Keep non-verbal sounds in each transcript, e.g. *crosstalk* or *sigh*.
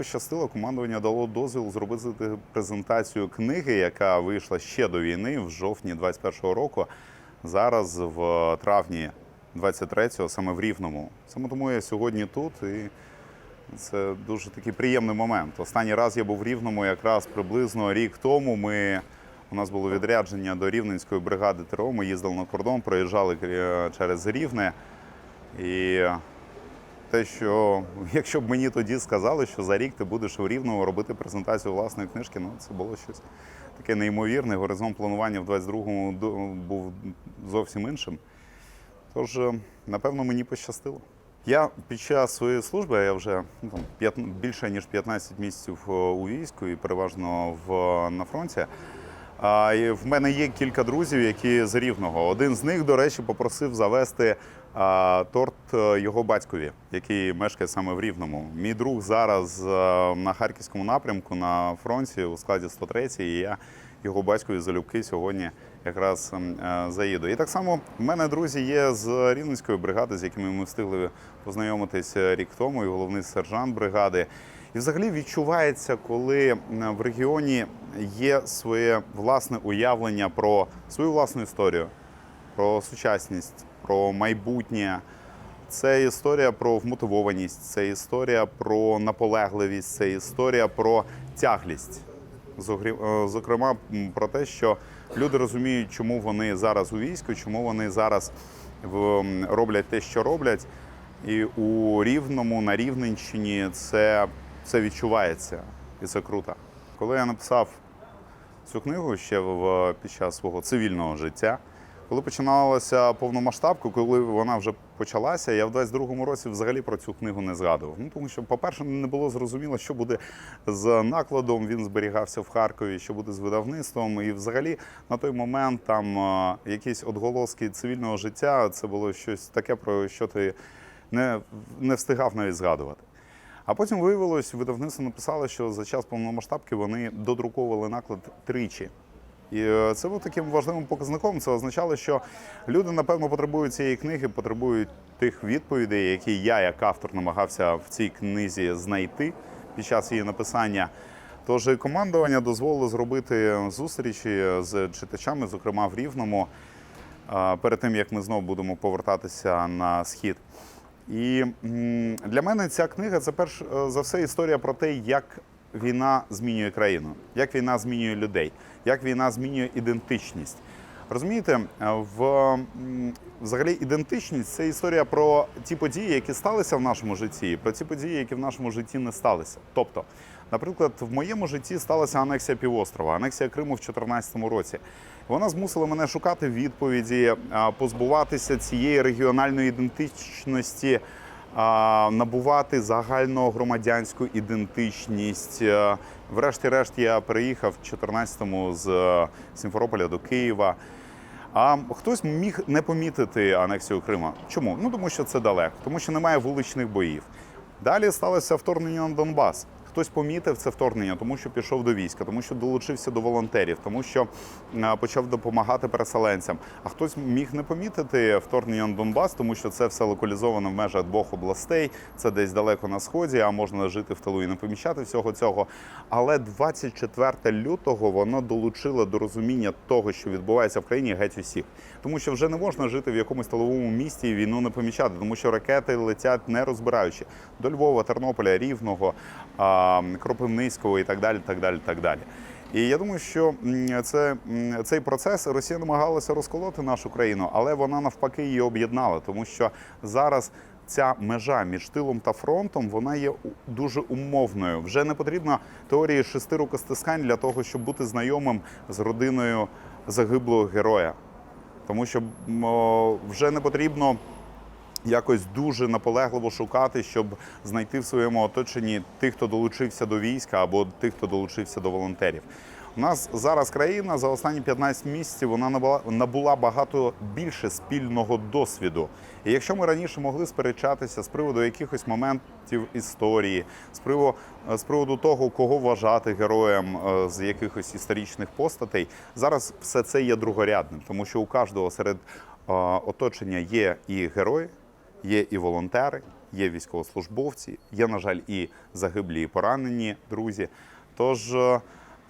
пощастило, командування дало дозвіл зробити презентацію книги, яка вийшла ще до війни в жовтні 21-го року. Зараз в травні 23-го, саме в Рівному. Саме тому я сьогодні тут і це дуже такий приємний момент. Останній раз я був в Рівному якраз приблизно рік тому. Ми у нас було відрядження до Рівненської бригади ТРО. Ми їздили на кордон, проїжджали е, через Рівне. І те, що *laughs* якщо б мені тоді сказали, що за рік ти будеш у Рівному робити презентацію власної книжки, ну це було щось таке неймовірне. Горизонт планування в 22-му був зовсім іншим. Тож, е, напевно, мені пощастило. Я під час своєї служби, я вже ну, там, п'ят- більше ніж 15 місяців е, у війську і переважно в, на фронті. А, в мене є кілька друзів, які з Рівного. Один з них, до речі, попросив завести а, торт е, його батькові, який мешкає саме в Рівному. Мій друг зараз е, на харківському напрямку на фронті у складі 103 і я його батькові залюбки сьогодні якраз е, заїду. І так само в мене друзі є з Рівненської бригади, з якими ми встигли познайомитися рік тому, і головний сержант бригади. І взагалі відчувається, коли в регіоні є своє власне уявлення про свою власну історію, про сучасність, про майбутнє. Це історія про вмотивованість, це історія про наполегливість, це історія про тяглість. Е, Зокрема, про те, що люди розуміють, чому вони зараз у війську, чому вони зараз роблять те, що роблять. І у Рівному, на Рівненщині це, це відчувається, і це круто. Коли я написав цю книгу ще в, під час свого цивільного життя. Коли починалася повномасштабка, коли вона вже почалася, я в 22-му році взагалі про цю книгу не згадував. Ну тому що, по-перше, не було зрозуміло, що буде з накладом. Він зберігався в Харкові, що буде з видавництвом. І взагалі на той момент там якісь отголоски цивільного життя це було щось таке, про що ти не, не встигав навіть згадувати. А потім виявилось, видавництво написало, що за час повномасштабки вони додруковували наклад тричі. І е, це був таким важливим показником. Це означало, що люди, напевно, потребують цієї книги, потребують тих відповідей, які я, як автор, намагався в цій книзі знайти під час її написання. Тож командування дозволило зробити зустрічі з читачами, зокрема в Рівному, е, перед тим як ми знову будемо повертатися на схід. І для мене ця книга це перш е, за все історія про те, як війна змінює країну, як війна змінює людей, як війна змінює ідентичність. Розумієте, е, в взагалі ідентичність це історія про ті події, які сталися в нашому житті, і про ті події, які в нашому житті не сталися. Тобто, наприклад, в моєму житті сталася анексія півострова, анексія Криму в 2014 році. Вона змусила мене шукати відповіді, позбуватися цієї регіональної ідентичності, а, загальну громадянську ідентичність. Е, Врешті-решт я переїхав в 14-му з е, Сімферополя до Києва. А хтось міг не помітити анексію Крима. Чому? Ну тому що це далеко, тому що немає вуличних боїв. Далі сталося вторгнення на Донбас. Хтось помітив це вторгнення, тому що пішов до війська, тому що долучився до волонтерів, тому що почав допомагати переселенцям. А хтось міг не помітити вторгнення на Донбас, тому що це все локалізовано в межах двох областей. Це десь далеко на сході, а можна жити в тилу і не помічати всього цього. Але 24 лютого воно долучило до розуміння того, що відбувається в країні геть усіх. Тому що вже не можна жити в якомусь тиловому місті і війну не помічати, тому що ракети летять не розбираючи до Львова, Тернополя, Рівного, Кропивницького і так далі. так далі, так далі. І я думаю, що це, цей процес Росія намагалася розколоти нашу країну, але вона навпаки її об'єднала, тому що зараз. Ця межа між тилом та фронтом вона є дуже умовною. Вже не потрібно теорії шести рукостискань для того, щоб бути знайомим з родиною загиблого героя. Тому що о, вже не потрібно якось дуже наполегливо шукати, щоб знайти в своєму оточенні тих, хто долучився до війська або тих, хто долучився до волонтерів. У нас зараз країна за останні 15 місяців вона набула, набула багато більше спільного досвіду. І якщо ми раніше могли сперечатися з приводу якихось моментів історії, з приводу, з приводу того, кого вважати героєм е, з якихось історичних постатей, зараз все це є другорядним, тому що у кожного серед е, оточення є і герої, є і волонтери, є військовослужбовці, є, на жаль, і загиблі, і поранені друзі. Тож, е,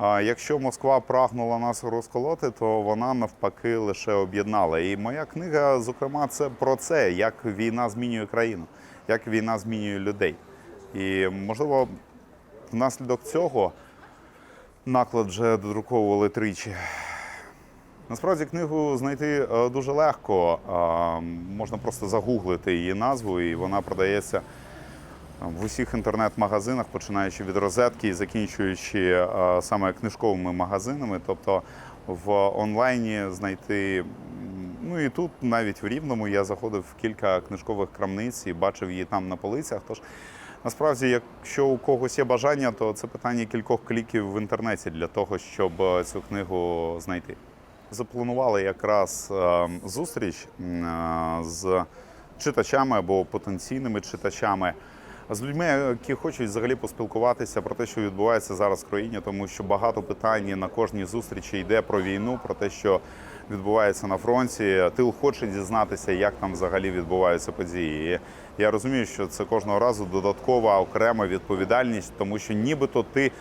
якщо Москва прагнула нас розколоти, то вона навпаки лише об'єднала. І моя книга, зокрема, це про це, як війна змінює країну, як війна змінює людей. І можливо, внаслідок цього наклад вже додруковували тричі. Насправді книгу знайти е, дуже легко. Е, Можна просто загуглити її назву, і вона продається в усіх інтернет-магазинах, починаючи від розетки і закінчуючи е, саме книжковими магазинами. Тобто в онлайні знайти. Ну і тут, навіть в Рівному, я заходив в кілька книжкових крамниць і бачив її там на полицях. Тож насправді, якщо у когось є бажання, то це питання кількох кліків в інтернеті для того, щоб е, цю книгу знайти. Запланували якраз е, зустріч е, з читачами або потенційними читачами, з людьми, які хочуть взагалі поспілкуватися про те, що відбувається зараз в країні, тому що багато питань на кожній зустрічі йде про війну, про те, що відбувається на фронті. Тил хоче дізнатися, як там взагалі відбуваються події. І я розумію, що це кожного разу додаткова окрема відповідальність, тому що нібито ти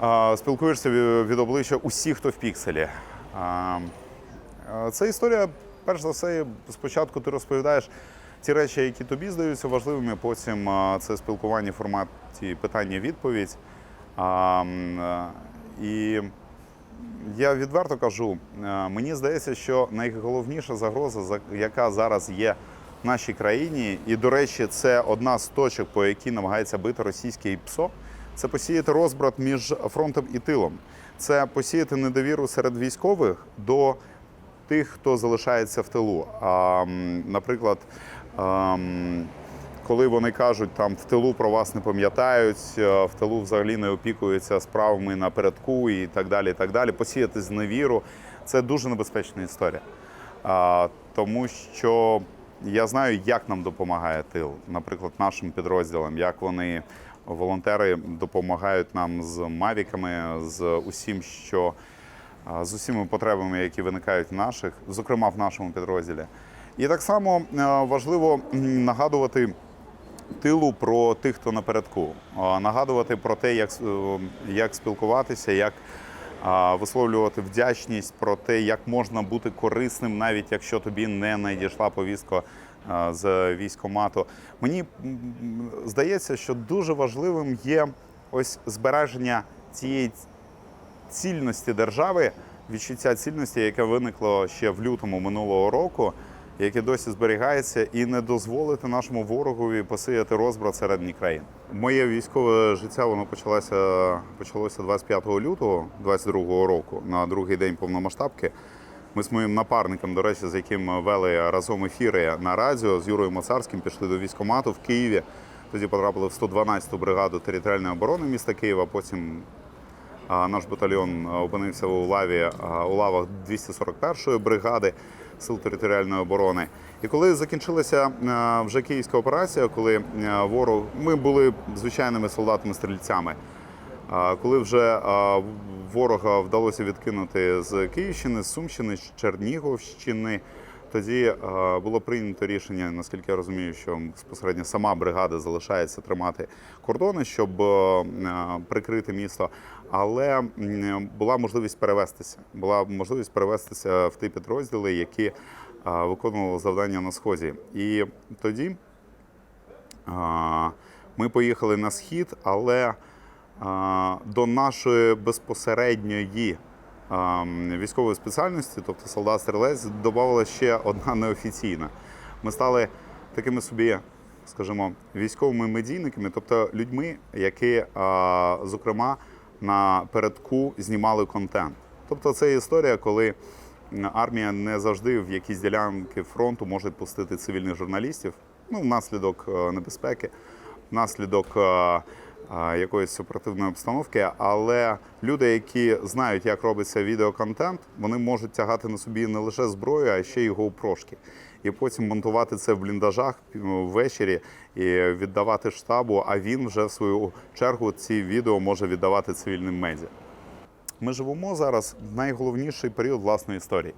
а, спілкуєшся від обличчя усіх, хто в пікселі. А, Це історія, перш за все, спочатку ти розповідаєш ті речі, які тобі здаються важливими. Потім це спілкування в форматі питання-відповідь. А, І я відверто кажу, е, мені здається, що найголовніша загроза, за- яка зараз є в нашій країні, і, до речі, це одна з точок, по якій намагається бити російське ПСО, це посіяти розбрат між фронтом і тилом. Це посіяти недовіру серед військових до тих, хто залишається в тилу. А, наприклад, коли вони кажуть, там в тилу про вас не пам'ятають, е, в тилу взагалі не опікуються справами напередку і так далі. і так далі. Посіяти зневіру це дуже небезпечна історія. А, тому що я знаю, як нам допомагає тил, наприклад, нашим підрозділам, як вони, волонтери, допомагають нам з мавіками, з усім, що з усіма потребами, які виникають в наших, зокрема в нашому підрозділі. І так само важливо нагадувати тилу про тих, хто напередку, нагадувати про те, як, як спілкуватися, як висловлювати вдячність про те, як можна бути корисним, навіть якщо тобі не надійшла повістка з військомату. Мені здається, що дуже важливим є ось збереження цієї цільності держави, відчуття цільності, яке виникло ще в лютому минулого року, яке досі зберігається, і не дозволити нашому ворогові посіяти розбрат середній країн. Моє військове життя воно почалося почалося 25 лютого 22 року, на другий день повномасштабки. Ми з моїм напарником, до речі, з яким вели разом ефіри на радіо з Юрою Моцарським, пішли до військкомату в Києві. Тоді потрапили в 112-ту бригаду територіальної оборони міста Києва. Потім наш батальйон опинився у лаві у лавах 241-ї бригади сил територіальної оборони. І коли закінчилася вже київська операція, коли ворог ми були звичайними солдатами-стрільцями. Коли вже ворога вдалося відкинути з Київщини, з Сумщини, з Чернігівщини, тоді було прийнято рішення, наскільки я розумію, що безпосередньо сама бригада залишається тримати кордони, щоб прикрити місто. Але була можливість перевестися. Була можливість перевестися в ті підрозділи, які виконували завдання на сході. І тоді ми поїхали на схід, але до нашої безпосередньої військової спеціальності, тобто солдат-стрілець, додавала ще одна неофіційна. Ми стали такими собі, скажімо, військовими медійниками, тобто людьми, які, зокрема, на передку знімали контент. Тобто це історія, коли армія не завжди в якісь ділянки фронту може пустити цивільних журналістів, ну, внаслідок е, небезпеки, внаслідок е, якоїсь оперативної обстановки. Але люди, які знають, як робиться відеоконтент, вони можуть тягати на собі не лише зброю, а ще й гоупрошки. І потім монтувати це в бліндажах ввечері і віддавати штабу. А він вже в свою чергу ці відео може віддавати цивільним медіа. Ми живемо зараз в найголовніший період власної історії.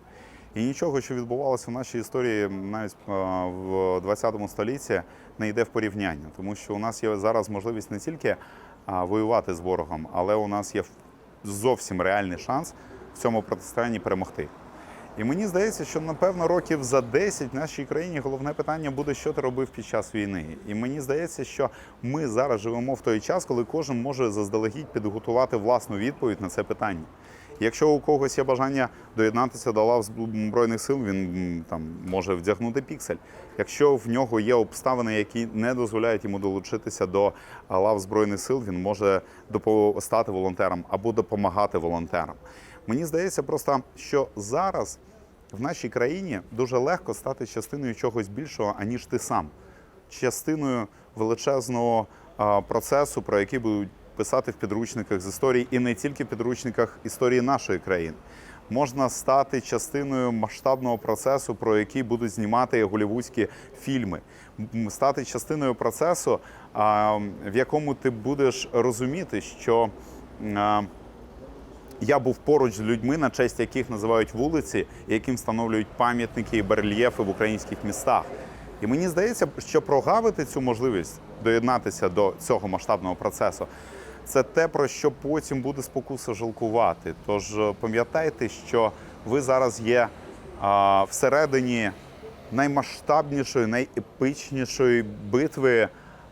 І нічого, що відбувалося в нашій історії навіть е, в 20 столітті, не йде в порівняння, тому що у нас є зараз можливість не тільки воювати з ворогом, але у нас є зовсім реальний шанс в цьому протистоянні перемогти. І мені здається, що напевно років за 10 в нашій країні головне питання буде, що ти робив під час війни. І мені здається, що ми зараз живемо в той час, коли кожен може заздалегідь підготувати власну відповідь на це питання. Якщо у когось є бажання доєднатися до лав збройних сил, він там може вдягнути піксель. Якщо в нього є обставини, які не дозволяють йому долучитися до лав збройних сил, він може стати волонтером або допомагати волонтерам. Мені здається, просто що зараз в нашій країні дуже легко стати частиною чогось більшого, аніж ти сам, частиною величезного процесу, про який будуть писати в підручниках з історії, і не тільки в підручниках історії нашої країни. Можна стати частиною масштабного процесу, про який будуть знімати голівудські фільми, стати частиною процесу, в якому ти будеш розуміти, що я був поруч з людьми, на честь яких називають вулиці, яким встановлюють пам'ятники і барельєфи в українських містах. І мені здається, що прогавити цю можливість доєднатися до цього масштабного процесу, це те, про що потім буде спокуса жалкувати. Тож е, пам'ятайте, що ви зараз є а, всередині наймасштабнішої, найепичнішої битви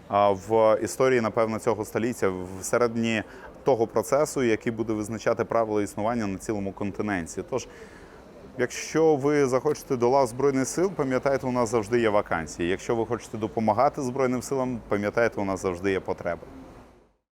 а, в історії, напевно, цього століття, всередині того процесу, який буде визначати правила існування на цілому континенті. Тож, якщо ви захочете до лав Збройних сил, пам'ятайте, у нас завжди є вакансії. Якщо ви хочете допомагати Збройним силам, пам'ятайте, у нас завжди є потреба.